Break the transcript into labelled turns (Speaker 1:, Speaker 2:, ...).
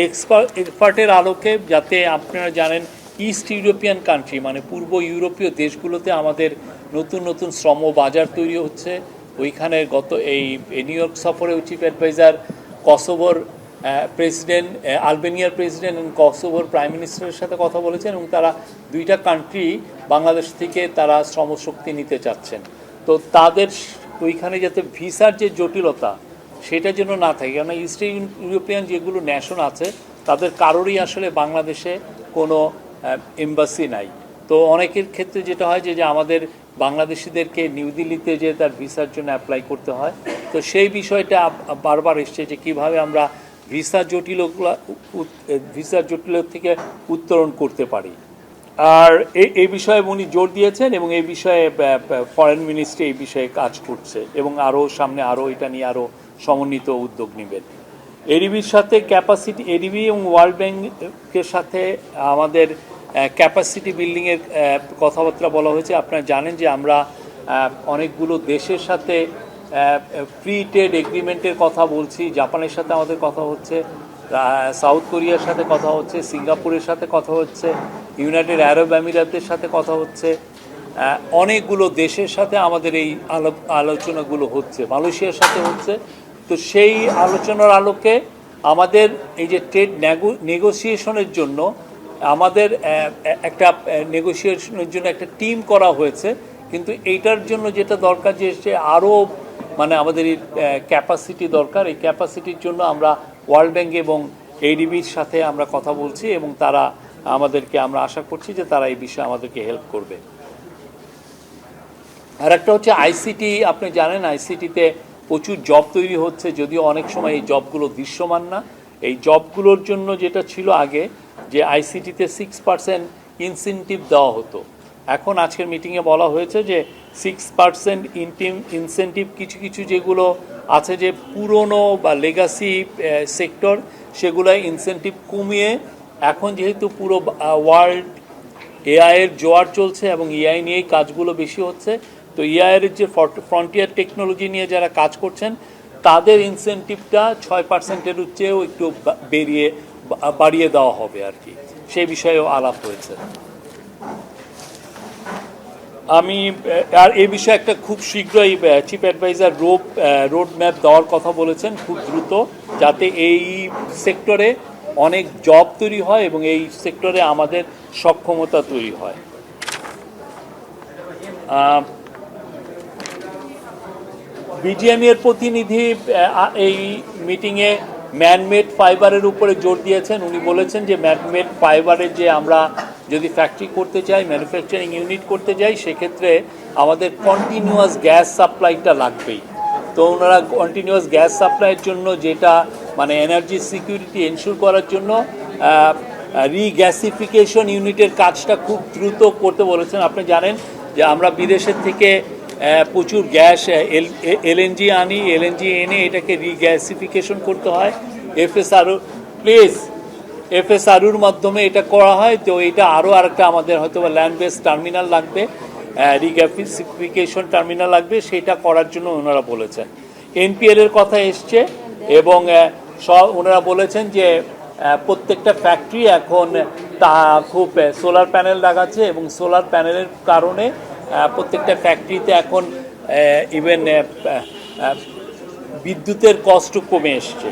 Speaker 1: এক্সপার্টের আলোকে যাতে আপনারা জানেন ইস্ট ইউরোপিয়ান কান্ট্রি মানে পূর্ব ইউরোপীয় দেশগুলোতে আমাদের নতুন নতুন শ্রম বাজার তৈরি হচ্ছে। ওইখানে গত এই এই নিউ ইয়র্ক সফরে চিফ অ্যাডভাইজার কসোভোর প্রেসিডেন্ট আলবেনিয়ার প্রেসিডেন্ট এবং কসোভোর প্রাইম মিনিস্টারের সাথে কথা বলেছেন এবং তারা দুইটা কান্ট্রি বাংলাদেশ থেকে তারা শ্রমশক্তি নিতে চাচ্ছেন। তো তাদের ওইখানে যাতে ভিসার যে জটিলতা সেটা যেন না থাকে। কেননা ইস্ট ইউরোপিয়ান যেগুলো ন্যাশন আছে, তাদের কারোরই আসলে বাংলাদেশে কোনো এম্বাসি নাই। তো অনেকের ক্ষেত্রে যেটা হয় যে আমাদের বাংলাদেশিদেরকে নিউ দিল্লিতে যে তার ভিসার জন্য অ্যাপ্লাই করতে হয়, তো সেই বিষয়টা বারবার এসছে যে কীভাবে আমরা ভিসা জটিল ভিসার জটিল থেকে উত্তরণ করতে পারি। আর এই বিষয়ে উনি জোর দিয়েছেন এবং এই বিষয়ে ফরেন মিনিস্ট্রি এই বিষয়ে কাজ করছে এবং আরও সামনে আরও এটা নিয়ে আরও সমন্বিত উদ্যোগ নেবেন। এডিবির সাথে ক্যাপাসিটি এডিবি এবং ওয়ার্ল্ড ব্যাংকের সাথে আমাদের ক্যাপাসিটি বিল্ডিংয়ের কথাবার্তা বলা হয়েছে। আপনারা জানেন যে আমরা অনেকগুলো দেশের সাথে ফ্রি ট্রেড এগ্রিমেন্টের কথা বলছি, জাপানের সাথে আমাদের কথা হচ্ছে সাউথ কোরিয়ার সাথে কথা হচ্ছে, সিঙ্গাপুরের সাথে কথা হচ্ছে, ইউনাইটেড আরব আমিরাতের সাথে কথা হচ্ছে অনেকগুলো দেশের সাথে আমাদের এই আলো- আলোচনাগুলো হচ্ছে, মালয়েশিয়ার সাথে হচ্ছে। তো সেই আলোচনার আলোকে আমাদের এই যে ট্রেড নেগোসিয়েশনের জন্য আমাদের একটা নেগোসিয়েশনের জন্য একটা টিম করা হয়েছে। কিন্তু এইটার জন্য যেটা দরকার যে আরও মানে আমাদের এই ক্যাপাসিটি দরকার। এই ক্যাপাসিটির জন্য আমরা ওয়ার্ল্ড ব্যাংক এবং এডিবির সাথে আমরা কথা বলছি এবং তারা আমাদেরকে, আমরা আশা করছি যে তারা এই বিষয়ে আমাদেরকে হেল্প করবে। আর একটা হচ্ছে আইসিটি আপনি জানেন আইসিটিতে প্রচুর জব তৈরি হচ্ছে, যদিও অনেক সময় এই জবগুলো দৃশ্যমান না। এই জবগুলোর জন্য যেটা ছিল আগে, যে আইসিটিতে সিক্স পার্সেন্ট ইনসেন্টিভ দেওয়া হতো। এখন আজকের মিটিংয়ে বলা হয়েছে যে সিক্স পার্সেন্ট ইনটিম ইনসেন্টিভ কিছু কিছু যেগুলো আছে যে পুরনো বা লেগাসি সেক্টর সেগুলো ইনসেন্টিভ কমিয়ে এখন যেহেতু পুরো ওয়ার্ল্ড এআইয়ের জোয়ার চলছে এবং এআই নিয়েই কাজগুলো বেশি হচ্ছে, তো এআই এর যে ফ্রন্টিয়ার টেকনোলজি নিয়ে যারা কাজ করছেন, তাদের ইনসেন্টিভটা ছয় পার্সেন্টের চেয়েও একটু বেরিয়ে বাড়িয়ে দেওয়া হবে আর কি। সেই বিষয়েও আলাপ হয়েছে। আমি আর এই বিষয়ে একটা খুব শীঘ্রই chief adviser road road map দেওয়ার কথা বলেছেন খুব দ্রুত, যাতে এই সেক্টরে অনেক জব তৈরি হয় এবং এই সেক্টরে আমাদের সক্ষমতা তৈরি হয়। বিজিএমই এর প্রতিনিধি এই মিটিংয়ে ম্যানমেড ফাইবারের উপরে জোর দিয়েছেন। উনি বলেছেন যে ম্যানমেড ফাইবারের যে আমরা যদি ফ্যাক্টরি করতে চাই ম্যানুফ্যাকচারিং ইউনিট করতে যাই, সেক্ষেত্রে আমাদের কন্টিনিউয়াস গ্যাস সাপ্লাইটা লাগবেই। তো ওনারা কন্টিনিউয়াস গ্যাস সাপ্লাইয়ের জন্য যেটা মানে এনার্জি সিকিউরিটি এনশিওর করার জন্য রিগ্যাসিফিকেশন ইউনিটের কাজটা খুব দ্রুত করতে বলেছেন। আপনি জানেন যে আমরা বিদেশের থেকে প্রচুর গ্যাস এল এলএনজি আনি, এলএনজি এনে এটাকে রিগ্যাসিফিকেশন করতে হয়। এফএসআরও প্লেস এফএসআরুর মাধ্যমে এটা করা হয়, তো এটা আরও আরেকটা আমাদের হয়তো বা ল্যান্ড বেস টার্মিনাল লাগবে রিগ্যাসিফিকেশন টার্মিনাল লাগবে, সেটা করার জন্য ওনারা বলেছেন। এনপিএল এর কথা এসছে এবং সব ওনারা বলেছেন যে প্রত্যেকটা ফ্যাক্টরি এখন তা খুব সোলার প্যানেল লাগাচ্ছে এবং সোলার প্যানেলের কারণে প্রত্যেকটা ফ্যাক্টরিতে এখন ইভেন বিদ্যুতের কষ্ট কমে এসছে।